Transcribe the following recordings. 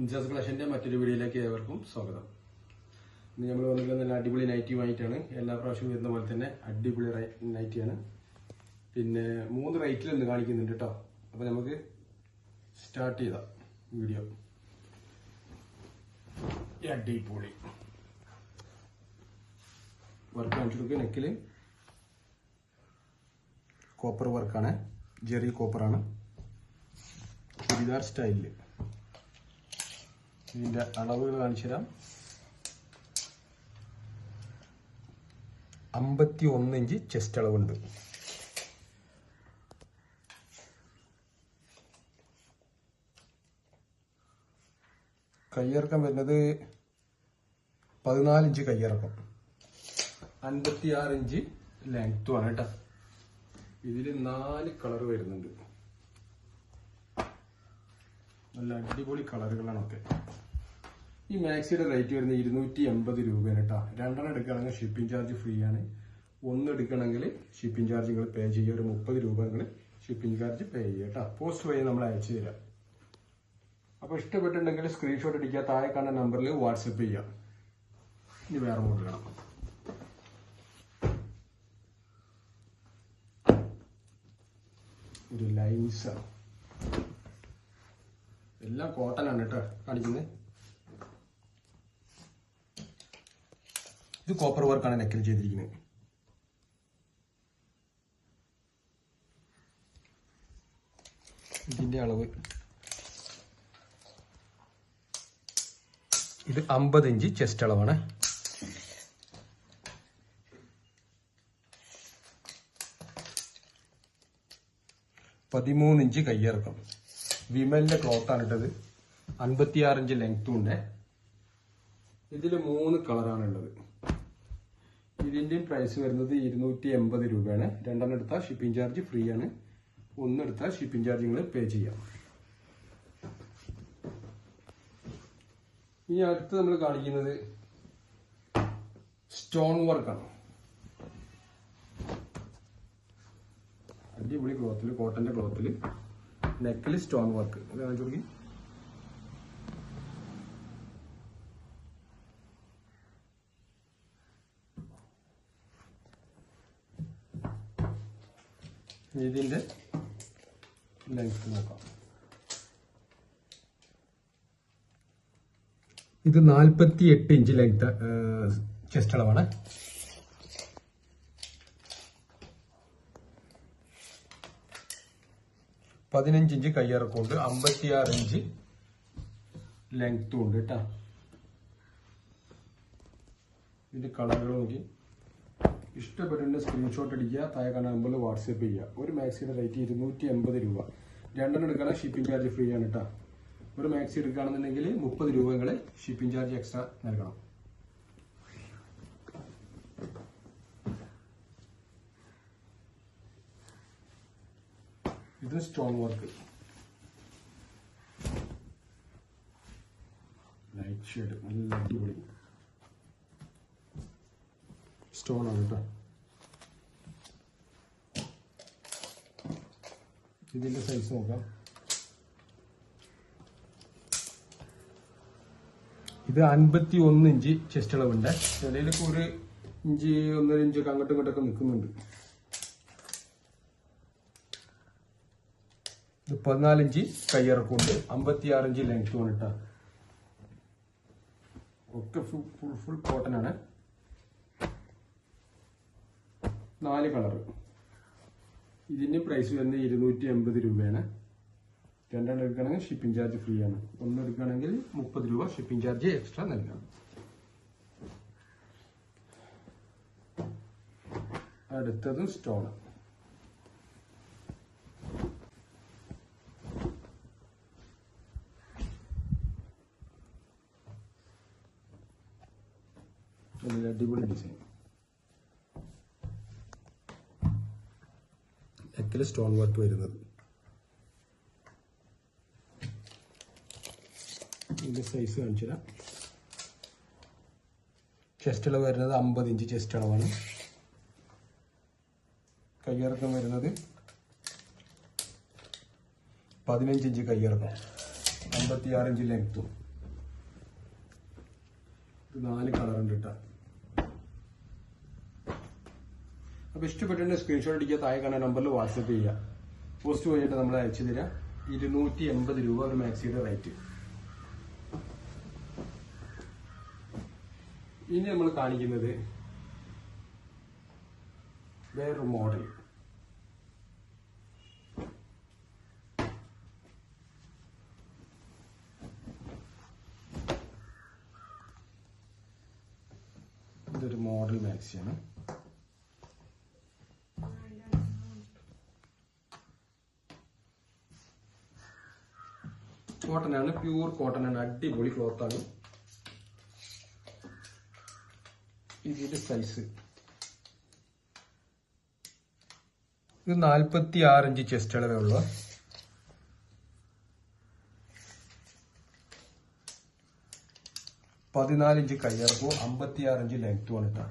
ഇൻസസ് കളക്ഷന്റെ മറ്റൊരു വീഡിയോയിലേക്ക് ഏവർക്കും സ്വാഗതം. ഇന്ന് നമ്മൾ വന്നിട്ടുള്ള നല്ല അടിപൊളി നൈറ്റി വാങ്ങിയിട്ടാണ്. എല്ലാ പ്രാവശ്യവും വരുന്ന പോലെ തന്നെ അടിപൊളി നൈറ്റിയാണ് പിന്നെ മൂന്ന് റേറ്റിൽ ഇന്ന് കാണിക്കുന്നുണ്ട് കേട്ടോ അപ്പൊ നമുക്ക് സ്റ്റാർട്ട് ചെയ്താ വീഡിയോ അടിപൊളി. വർക്ക് കാണിച്ചു കൊടുക്കുക. കോപ്പർ വർക്കാണ് ജെറി കോപ്പറാണ് ചുരിദാർ സ്റ്റൈലിൽ ഇതിന്റെ അളവുകൾ കാണിച്ചു തരാം. അമ്പത്തി ഒന്ന് ഇഞ്ച് ചെസ്റ്റ് അളവുണ്ട്. കയ്യിറക്കം വരുന്നത് പതിനാല് ഇഞ്ച് കയ്യിറക്കം അൻപത്തി ആറ് ഇഞ്ച് ലെങ്ത്തു ആണ് കേട്ടോ. ഇതിൽ നാല് കളർ വരുന്നുണ്ട്. നല്ല അടിപൊളി കളറുകളാണൊക്കെ ഈ മാക്സിയുടെ റേറ്റ് വരുന്നത് ഇരുന്നൂറ്റി എൺപത് രൂപയാണ് കേട്ടോ രണ്ടെണ്ണം എടുക്കുകയാണെങ്കിൽ ഷിപ്പിംഗ് ചാർജ് ഫ്രീ ആണ്. ഒന്ന് എടുക്കണമെങ്കിൽ ഷിപ്പിംഗ് ചാർജ് നിങ്ങൾ പേ ചെയ്യുക. ഒരു മുപ്പത് രൂപ നിങ്ങൾ ഷിപ്പിംഗ് ചാർജ് പേ ചെയ്യുക കേട്ടോ പോസ്റ്റ് വഴി നമ്മൾ അയച്ചു തരാം. അപ്പോൾ ഇഷ്ടപ്പെട്ടിട്ടുണ്ടെങ്കിൽ സ്ക്രീൻഷോട്ട് അടിക്കുക. താഴെ കാണുന്ന നമ്പറിൽ വാട്സപ്പ് ചെയ്യാം. ഇനി വേറെ മോഡൽ കാണാം. ഒരു ലൈൻസ് എല്ലാം കോട്ടനാണ് കേട്ടോ കാണിക്കുന്നത് ഇത് കോപ്പർ വർക്കാണ് നെക്കിൽ ചെയ്തിരിക്കുന്നത്. ഇതിന്റെ അളവ് ഇത് അമ്പത് ഇഞ്ച് ചെസ്റ്റ് അളവാണ്. പതിമൂന്ന് ഇഞ്ച് കയ്യിറക്കം. വിമലിന്റെ ക്ലോത്ത് ആണ് ഇട്ടത്. അൻപത്തിയാറ് ഇഞ്ച് ലെങ്ത്തും ഉണ്ട്. ഇതിൽ മൂന്ന് കളറാണ് ഇതിന്റെയും പ്രൈസ് വരുന്നത് ഇരുന്നൂറ്റി എൺപത് രൂപയാണ്. രണ്ടെണ്ണം എടുത്താൽ ഷിപ്പിംഗ് ചാർജ് ഫ്രീ ആണ്. ഒന്നെടുത്താൽ ഷിപ്പിംഗ് ചാർജ് നിങ്ങൾ പേ ചെയ്യാം. ഇനി അടുത്ത് നമ്മൾ കാണിക്കുന്നത് സ്റ്റോൺ വർക്കാണ് അടിപൊളി ക്ലോത്തിൽ കോട്ടന്റെ ക്ലോത്തിൽ നെക്കിൽ സ്റ്റോൺ വർക്ക് അതാണ് കാണിച്ചു ഇതിന്റെ ലെങ്ത് നോക്കാം. ഇത് നാൽപ്പത്തി എട്ട് ഇഞ്ച് ലെങ്ത് ചെസ്റ്റ് അളവാണ്. പതിനഞ്ച് ഇഞ്ച് കയ്യിറക്കമുണ്ട് അമ്പത്തിയാറ് ഇഞ്ച് ലെങ്ത്തും ഉണ്ട് കേട്ടോ. ഇതിന്റെ കളറുകൾ നോക്കി. ഇഷ്ടപ്പെട്ടിട്ടുണ്ട് സ്ക്രീൻഷോട്ട് അടിക്കുക താഴെ കാണാൻ നമ്പറിൽ വാട്സപ്പ് ചെയ്യുക. ഒരു മാക്സിയുടെ റേറ്റ് ഇരുന്നൂറ്റി എൺപത് രൂപ. രണ്ടെണ്ണം എടുക്കുകയാണെങ്കിൽ ഷിപ്പിംഗ് ചാർജ് ഫ്രീ ആണ് കേട്ടോ ഒരു മാക്സി എടുക്കുകയാണെന്നുണ്ടെങ്കിൽ മുപ്പത് രൂപ നിങ്ങൾ ഷിപ്പിംഗ് ചാർജ് എക്സ്ട്രാ നൽകണം. ഇത് സ്റ്റോൺ വർക്ക് ലൈറ്റ് ഷെയ്ഡ് നല്ല അടിപൊളി. സ്റ്റോൺ ആണ് കേട്ടോ. ഇതിന്റെ സൈസ് നോക്കാം. ഇത് അൻപത്തി ഒന്ന് ഇഞ്ച് ചെസ്റ്റ് അളവുണ്ട്. ഇടയിലൊക്കെ ഒരു ഇഞ്ച് ഒന്നര ഇഞ്ചൊക്കെ അങ്ങോട്ടും ഇങ്ങോട്ടൊക്കെ നിൽക്കുന്നുണ്ട്. ഇത് പതിനാലിഞ്ച് കയ്യിറക്കുണ്ട് അമ്പത്തി ആറ് ഇഞ്ച് ലെങ്ത്തും ആണ് കേട്ടോ. ഒക്കെ ഫുൾ ഫുൾ ഫുൾ കോട്ടൺ ആണ് നാല് കളർ. ഇതിന്റെ പ്രൈസ് വരുന്നത് ഇരുന്നൂറ്റി എൺപത് രൂപയാണ്. രണ്ടെണ്ണം എടുക്കുകയാണെങ്കിൽ ഷിപ്പിംഗ് ചാർജ് ഫ്രീ ആണ്. ഒന്ന് എടുക്കുകയാണെങ്കിൽ മുപ്പത് രൂപ ഷിപ്പിംഗ് ചാർജ് എക്സ്ട്രാ നൽകണം. അടുത്തത് സ്റ്റോൺ അടിപൊളി ഡിസൈൻ നെക്കിൽ സ്റ്റോൺ വർക്ക് വരുന്നത്. ഇതിന്റെ സൈസ് കാണിച്ചു തരാം ചെസ്റ്റ് അളവ് വരുന്നത് അമ്പത് ഇഞ്ച് ചെസ്റ്റ് അളവാണ്. കയ്യിറക്കം വരുന്നത് പതിനഞ്ച് ഇഞ്ച് കയ്യിറക്കം അമ്പത്തി ആറ് ഇഞ്ച് ലെങ്ത്തും നാല് കളർ ഉണ്ട് കേട്ടോ അപ്പൊ ഇഷ്ടപ്പെട്ടിട്ട് സ്ക്രീൻഷോട്ട് അടിക്കുക താഴെ കാണാൻ നമ്പറിൽ വാട്സപ്പ് ചെയ്യുക. പോസ്റ്റ് വഴിയിട്ട് നമ്മൾ അയച്ചു തരാം. ഇരുന്നൂറ്റി എൺപത് രൂപ ഒരു മാക്സിയുടെ റേറ്റ് ഇനി നമ്മൾ കാണിക്കുന്നത് വേറൊരു മോഡൽ ഇതൊരു മോഡൽ മാക്സിയാണ് പ്യൂർ കോട്ടൺ ആണ് അടിപൊളി ക്ലോത്ത് ആണ്. ഇതിന്റെ സൈസ് ഇത് നാൽപ്പത്തി ആറ് ചെസ്റ്റ് അളവേ പതിനാല് ഇഞ്ച് കയ്യിറക്കവും അമ്പത്തി ആറ് ഇഞ്ച് ലെങ്ത്തും ആണ്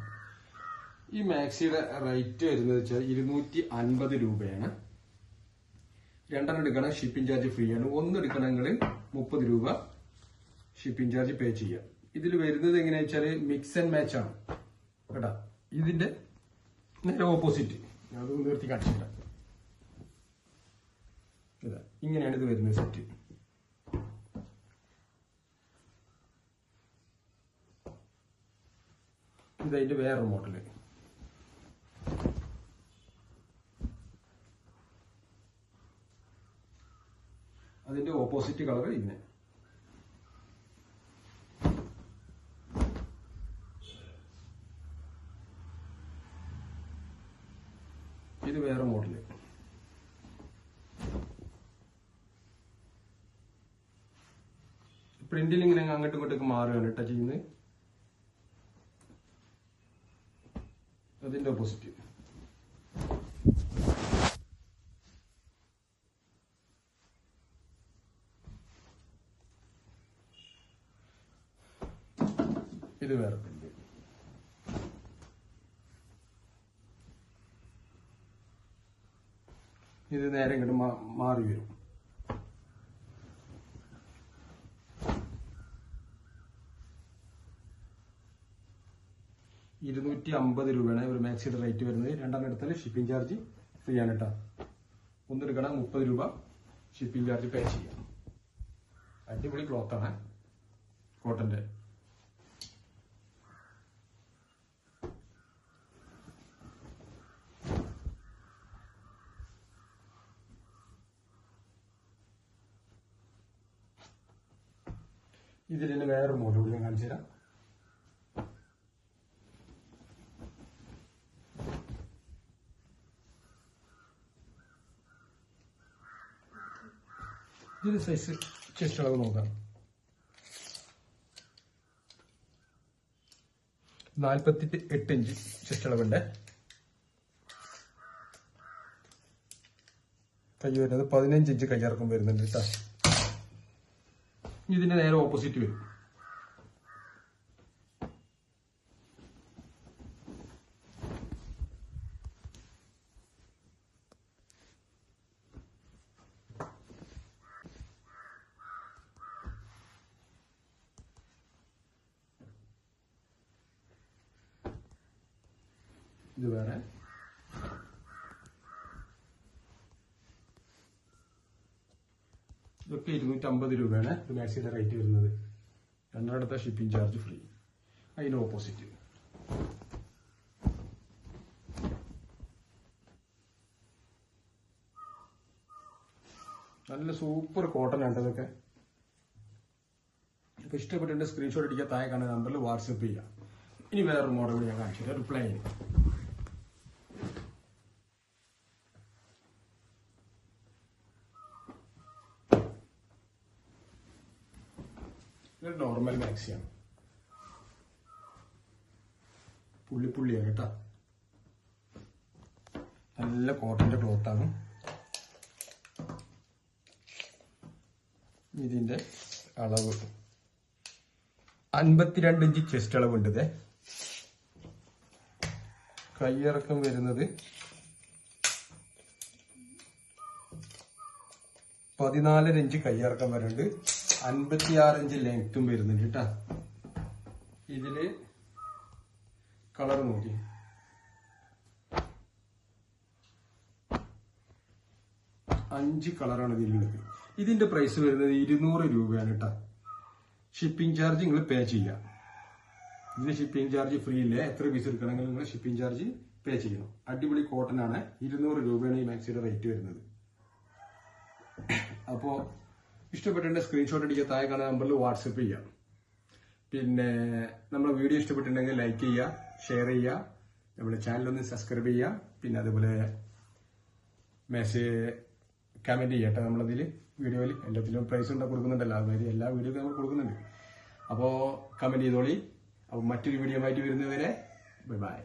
ഈ മാക്സിയുടെ റേറ്റ് വരുന്നത് വെച്ചാൽ ഇരുന്നൂറ്റി അൻപത് രൂപയാണ്. രണ്ടെണ്ണം എടുക്കണം ഷിപ്പിംഗ് ചാർജ് ഫ്രീ ആണ്. ഒന്ന് എടുക്കണമെങ്കിൽ മുപ്പത് രൂപ ഷിപ്പിംഗ് ചാർജ് പേ ചെയ്യാം. ഇതിൽ വരുന്നത് എങ്ങനെയാ വെച്ചാൽ മിക്സ് ആൻഡ് മാച്ച് ആണ്. കേട്ടാ? ഇതിന്റെ നേരെ ഓപ്പോസിറ്റ് ഞാൻ അത് നിർത്തി കാണിച്ചില്ല ഇതാ ഇങ്ങനെയാണ് ഇത് വരുന്നത് സെറ്റ് ഇതതിന്റെ വേറൊരു മോഡൽ അതിന്റെ ഓപ്പോസിറ്റ് കളർ ഇന്ന് ഇത് വേറെ മോഡൽ പ്രിന്റിൽ ഇങ്ങനെ അങ്ങോട്ടും ഇങ്ങോട്ടൊക്കെ മാറുകയാണ് ടച്ച് ചെയ്യുന്നത്. അതിന്റെ ഓപ്പോസിറ്റ് ഇത് വേറെ ഇത് നേരെ ഇങ്ങോട്ട് മാറി വരും. ഇരുന്നൂറ്റി അമ്പത് രൂപയാണ് ഒരു മാക്സിയുടെ റേറ്റ് വരുന്നത്. രണ്ടെണ്ണം എടുത്താൽ ഷിപ്പിംഗ് ചാർജ് ഫ്രീ ആണ് കേട്ടോ ഒന്നെടുക്കണം മുപ്പത് രൂപ ഷിപ്പിംഗ് ചാർജ് പേ ചെയ്യാം. അടിപൊളി ക്ലോത്താണ് കോട്ടന്റെ ഇതിൽ തന്നെ വേറൊരു മോഡൽ കൂടി ഞാൻ കാണിച്ചു തരാം. ഇതിന് സൈസ് ചെസ്റ്റ് അളവ് നോക്കാം. നാൽപ്പത്തി എട്ട് ഇഞ്ച് ചെസ്റ്റ് അളവുണ്ട് കൈ വരുന്നത് പതിനഞ്ച് ഇഞ്ച് കയ്യിറക്കം വരുന്നുണ്ട് കേട്ടോ ഇതിന്റെ നേരെ ഓപ്പോസിറ്റ് വരും. ഇത് വേറെ ഇതൊക്കെ ഇരുന്നൂറ്റി അമ്പത് രൂപയാണ് ഇത് മാക്സിയുടെ റേറ്റ് വരുന്നത്. എണ്ണടുത്ത ഷിപ്പിംഗ് ചാർജ് ഫ്രീ അതിന് ഓപ്പോസിറ്റ് നല്ല സൂപ്പർ കോട്ടൺ ആണ് ഇതൊക്കെ. ഇപ്പൊ ഇഷ്ടപ്പെട്ടിട്ട് സ്ക്രീൻഷോട്ട് അടിക്കാൻ താഴെ കാണുന്ന നമ്പറിൽ വാട്സപ്പ് ചെയ്യാം. ഇനി വേറൊരു മോഡൽ ഞാൻ കാണിച്ചു തരാം. റിപ്ലൈ നോർമൽ മാക്സിയാണ് പുള്ളി പുള്ളിയാണ് കേട്ടോ. നല്ല കോട്ടന്റെ ക്ലോത്ത് ആണ്. ഇതിന്റെ അളവ് അൻപത്തിരണ്ട് ഇഞ്ച് ചെസ്റ്റ് അളവുണ്ട് ഇതേ. കൈയിറക്കം വരുന്നത് പതിനാലര ഇഞ്ച് കൈയിറക്കം വരുന്നുണ്ട്. അൻപത്തിയാറ് ഇഞ്ച് ലെങ്ത്തും വരുന്നുണ്ട് കേട്ടാ. ഇതിൽ കളർ നോക്കി. അഞ്ച് കളറാണ് ഇതിലുള്ളത് ഇതിന്റെ പ്രൈസ് വരുന്നത് ഇരുന്നൂറ് രൂപയാണ് കേട്ടോ. ഷിപ്പിംഗ് ചാർജ് നിങ്ങൾ പേ ചെയ്യാം. ഇതിന് ഷിപ്പിംഗ് ചാർജ് ഫ്രീ ഇല്ലേ? എത്ര പീസ് എടുക്കണമെങ്കിൽ നിങ്ങൾ ഷിപ്പിംഗ് ചാർജ് പേ ചെയ്യണം. അടിപൊളി കോട്ടൺ ആണ്. ഇരുന്നൂറ് രൂപയാണ് ഈ മാക്സിയുടെ റേറ്റ് വരുന്നത്. അപ്പോ ഇഷ്ടപ്പെട്ടിട്ടുണ്ടെങ്കിൽ സ്ക്രീൻഷോട്ട് അടിക്കുക താഴെ കാണുന്ന നമ്പറിൽ വാട്സപ്പ് ചെയ്യുക പിന്നെ നമ്മുടെ വീഡിയോ ഇഷ്ടപ്പെട്ടിട്ടുണ്ടെങ്കിൽ ലൈക്ക് ചെയ്യുക ഷെയർ ചെയ്യുക നമ്മുടെ ചാനലൊന്ന് സബ്സ്ക്രൈബ് ചെയ്യുക പിന്നെ അതുപോലെ മെസ്സേജ് കമന്റ് ചെയ്യട്ടെ നമ്മളതിൽ വീഡിയോയിൽ എല്ലാത്തിലും പ്രൈസ് ഉണ്ടാ കൊടുക്കുന്നുണ്ടല്ലോ. അതുമാതിരി എല്ലാ വീഡിയോയും നമ്മൾ കൊടുക്കുന്നുണ്ട്. അപ്പോൾ കമന്റ് ചെയ്തോളി. അപ്പോൾ മറ്റൊരു വീഡിയോ ആയിട്ട് വരുന്നവരെ ബൈ ബൈ